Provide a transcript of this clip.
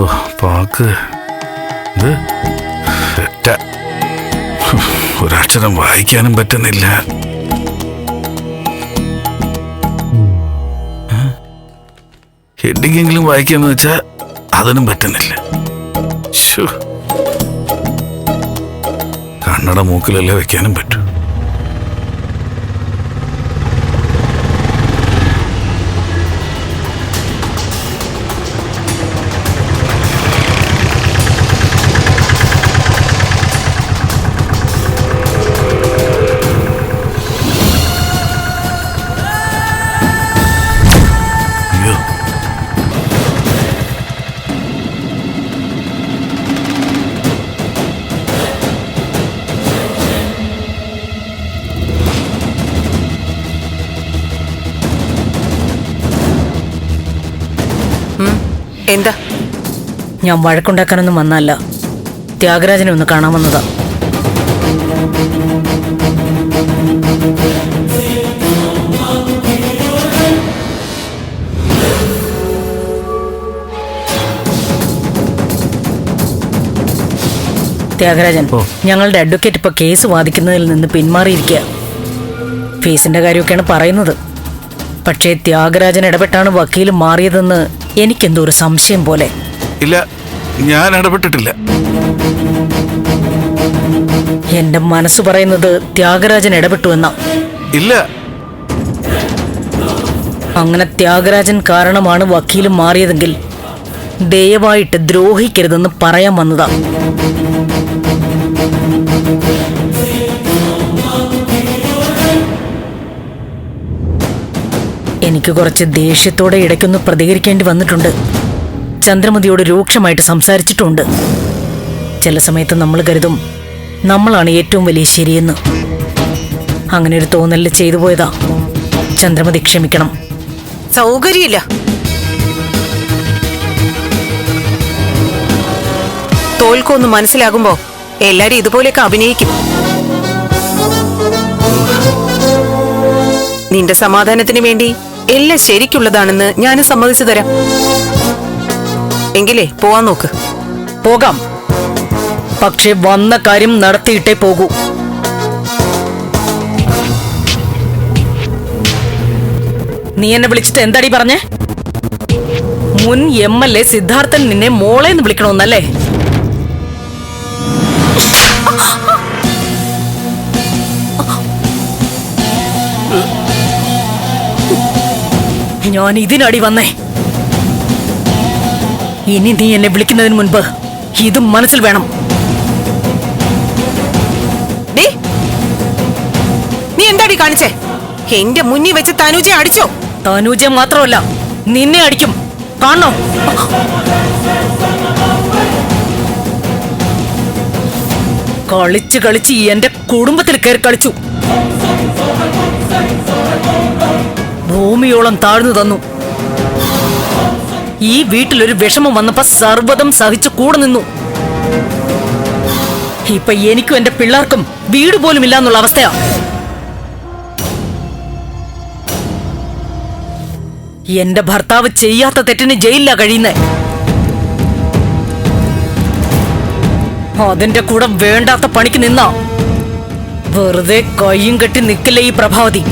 ഓ pack. ഇത്? സെറ്റ ഒരക്ഷരം വായിക്കാനും പറ്റുന്നില്ല. ഹെഡിങ്ങെങ്കിലും വായിക്കാന്ന് വെച്ചാ അതിനും പറ്റുന്നില്ല. കണ്ണട മൂക്കിലല്ലേ വെക്കാനും പറ്റൂ. എന്താ? ഞാൻ വഴക്കുണ്ടാക്കാനൊന്നും വന്നല്ല ത്യാഗരാജനെ ഒന്ന് കാണാൻ വന്നതാ. ത്യാഗരാജൻ ഞങ്ങളുടെ അഡ്വക്കേറ്റ് ഇപ്പൊ കേസ് വാദിക്കുന്നതിൽ നിന്ന് പിന്മാറിയിരിക്കുക ഫീസിന്റെ കാര്യമൊക്കെയാണ് പറയുന്നത്. പക്ഷേ ത്യാഗരാജൻ ഇടപെട്ടാണ് വക്കീൽ മാറിയതെന്ന് എനിക്കെന്തോ ഒരു സംശയം പോലെ. ഇല്ല ഞാൻ ഇടപെട്ടിട്ടില്ല. എന്റെ മനസ്സ് പറയുന്നത് ത്യാഗരാജൻ ഇടപെട്ടു എന്നാ. ഇല്ല. അങ്ങനെ ത്യാഗരാജൻ കാരണമാണ് വക്കീലും മാറിയതെങ്കിൽ ദയവായിട്ട് ദ്രോഹിക്കരുതെന്ന് പറയാൻ വന്നതാ. എനിക്ക് കുറച്ച് ദേഷ്യത്തോടെ ഇടയ്ക്കൊന്ന് പ്രതികരിക്കേണ്ടി വന്നിട്ടുണ്ട്. ചന്ദ്രമതിയോട് രൂക്ഷമായിട്ട് സംസാരിച്ചിട്ടുണ്ട്. ചില സമയത്ത് നമ്മൾ കരുതും നമ്മളാണ് ഏറ്റവും വലിയ ശരിയെന്ന്. അങ്ങനെ ഒരു തോന്നലിൽ ചെയ്തു പോയതാ. ചന്ദ്രമതി ക്ഷമിക്കണം. സൗകര്യമില്ല. തോൽക്കൊന്ന് മനസ്സിലാകുമ്പോ എല്ലാരും ഇതുപോലെയൊക്കെ അഭിനയിക്കും. നിന്റെ സമാധാനത്തിന് വേണ്ടി എല്ലാം ശരിക്കുള്ളതാണെന്ന് ഞാൻ സമ്മതിച്ചു തരാം. എങ്കിലേ പോവാൻ നോക്ക്. പോകാം. പക്ഷെ വന്ന കാര്യം നടത്തിയിട്ടേ പോകൂ. നീ എന്നെ വിളിച്ചിട്ട് എന്താടി പറഞ്ഞേ? മുൻ എം എൽ എ സിദ്ധാർത്ഥൻ നിന്നെ മോളെ എന്ന് വിളിക്കണമെന്നല്ലേ? ഞാൻ ഇതിനടി വന്നേ. ഇനി നീ എന്നെ വിളിക്കുന്നതിന് മുൻപ് ഇതും മനസ്സിൽ വേണം. നീ എന്താടി കാണിച്ചേ? എന്റെ മുന്നിൽ വെച്ച് തനൂജെ അടിച്ചോ? തനൂജ മാത്രമല്ല നിന്നെ അടിക്കും. കാണോ കളിച്ച് കളിച്ച് എന്റെ കുടുംബത്തിൽ കയറി കളിച്ചു. ഭൂമിയോളം താഴ്ന്നു തന്നു. ഈ വീട്ടിലൊരു വിഷമം വന്നപ്പോ സർവതം സഹിച്ചു കൂടെ നിന്നു. ഇപ്പൊ എനിക്കും എന്റെ പിള്ളേർക്കും വീട് പോലും ഇല്ലാന്നുള്ള അവസ്ഥയാ. എന്റെ ഭർത്താവ് ചെയ്യാത്ത തെറ്റിന് ജയിലിലാ കഴിയുന്നേ. അതിന്റെ കൂടെ വേണ്ടാത്ത പണിക്ക് നിന്നാ. വെറുതെ കയ്യും കെട്ടി നിൽക്കില്ല ഈ പ്രഭാവതി.